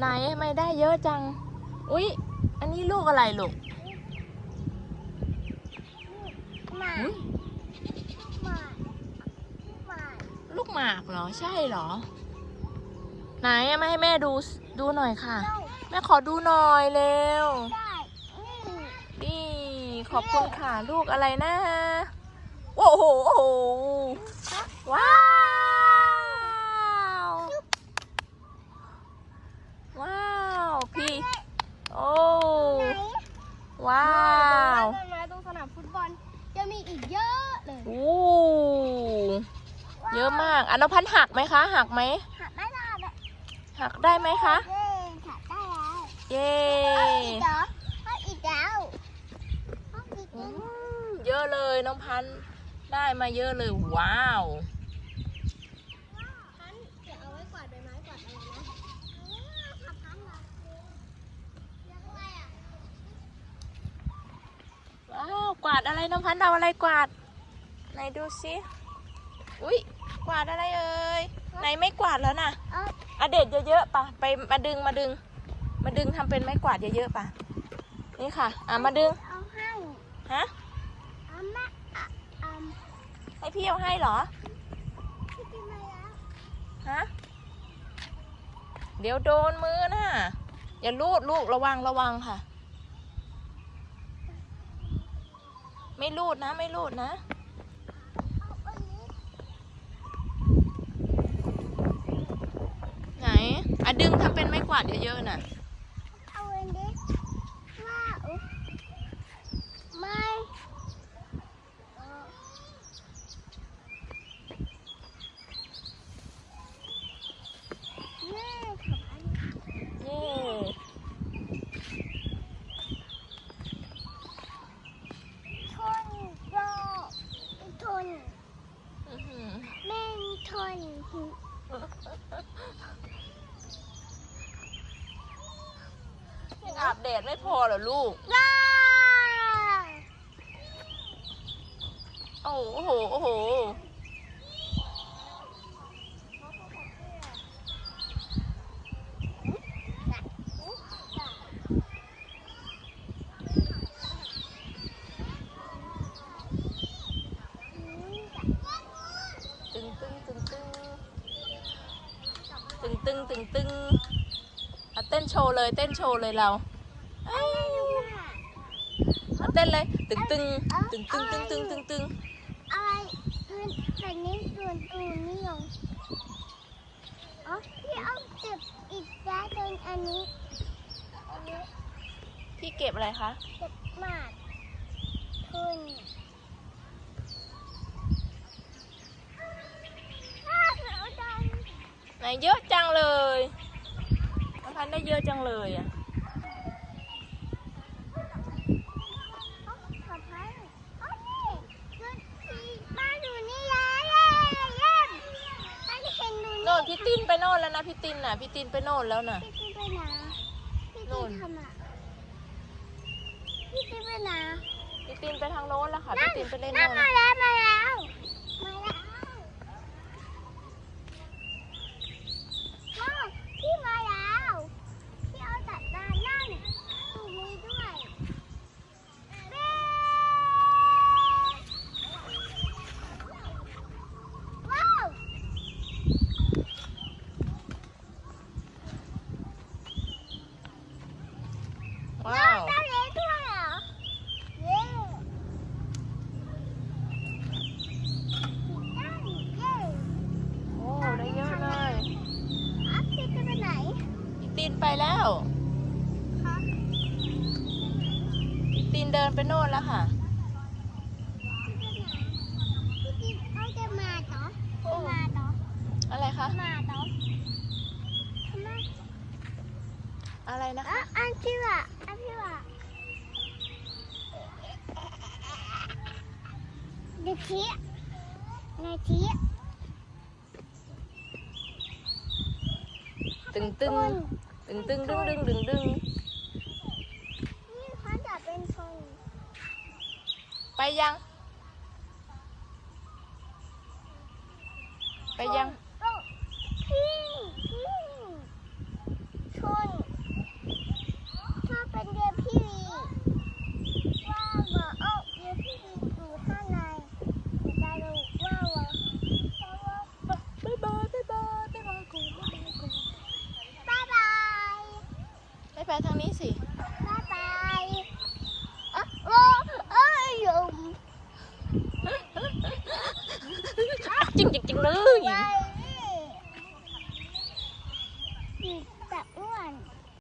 ไหนทำไมได้เยอะจัง อุ๊ย อันนี้ลูกอะไรลูกหมาอุ๊ยหมาหมาลูกหมากเหรอ ใช่เหรอ ไหนเอามาให้แม่ดูดูหน่อยค่ะได้แม่ขอดูหน่อยเร็วได้นี่นี่ขอบคุณค่ะลูกอะไรนะ โอ้โห โอ้โห ว้าวว้าว พี่ โอ้ ไหน ว้าว ต้นไม้ตรงสนามฟุตบอลจะมีอีกเยอะเลย โอ้เย อะมากอันนพันธ์หักไหมคะหักไหมหักได้แล้วเนี่ยหักได้ไหมคะเย้หักได้แล้วเย้เอาอีกเหรอเอาอีกแล้วเอาอีกอืแล้วมเยอะเลยน้องพันธุ์ได้มาเยอะเลยว้าวพันเดี๋ยวเอาไว้กวาดใบไม้กวาดอะไรนะขับพันเหรอเรียกอะไรอะว้าวกวาดอะไรน้องพันธุ์เอาอะไรกวาดไหนดูสิอุ๊ยก วาดอะไรเอ่ยไหนไม่กวาดแล้วน่ะเอาอะเด็ดเยอะๆป่ะไปมาดึงมาดึง มาดึงทำเป็นไม้กวาดเยอะๆป่ะนี่ค่ะ อะมาดึงเอาให้ฮะเอาแม่อะเอาให้พี่เอาให้เหรอพี่กินมาแล้วฮะเดี๋ยวโดนมือนะอย่าลูดลูกระวังระวังค่ะ ไม่ลูดนะ ไม่ลูดนะ เอาอันนี้ ไหนอะดึงทำเป็นไม้ก วาดเยอะๆน่ะ เอาอันนี้ว่าอุ๊ยไม่เออแม่ขับอันนี้ เย้ ชนโยชน อื้อหือ แม่งชน ยังอาบแดดไม่พอเหรอลูก ว้าโอ้โห โอ้โห ตึงตึงตึงตึงตึงตึงตึงตึงอะเต้นโชว์เลย เต้นโชว์เลยเรา เอ้ยอะเต้นเลย ตึงตึงตึงตึงตึงตึงตึงตึงอะไรมันแบบนี้ส่วนตูนี่ลงอ๋อพี่เอาเก็บอีกแล้วตรงอันนอันนี้พี่เก็บอะไรคะ เก็บหมากทุนไหนเยอะจังเลยน้องพันได้เยอะจังเลยอะ เอาขอพันเอานี่ดูสิบ้านอยู่นี่แล้วเย้เย้อันนี้เห็ นดูโน่นพี่ตินไปโน่นแล้วนะพี่ตินน่ะพี่ตินไปโน่นแล้วน่ะ พี่ตีไปไหนพี่นู่ตีนทำอะพี่ตีไปไหนพี่ตินไปทางโน้นแล้วค่ะพี่ตินไปเล่นนั่โน่นนมาแล้วมาแล้วมาแล้วว้าวพี่มาแล้วพี่เอาจัดมานั่นตรงนี้ด้วยเบ้ว้าว ว้าว ได้เล็กด้วยเหรอเย้ได้เย้ โอ้ได้เยอะเลย อะพี่จะไปไหน พี่ติน ไปแล้วคะพี่ตินเดินไปโน่นแล้วค่ะพี่ตีเขาจะมาเหรอจะมาเหรออะไรคะ มาเหรอทำไมอะไรนะอะคะอันที่ว่าอันที่ว่าเด็กทีนายทีตึงตึง ตึงตึงดึงดึงดึงดึงนี่เขาจะเป็นคนไปยัง ไปยัง เลยไป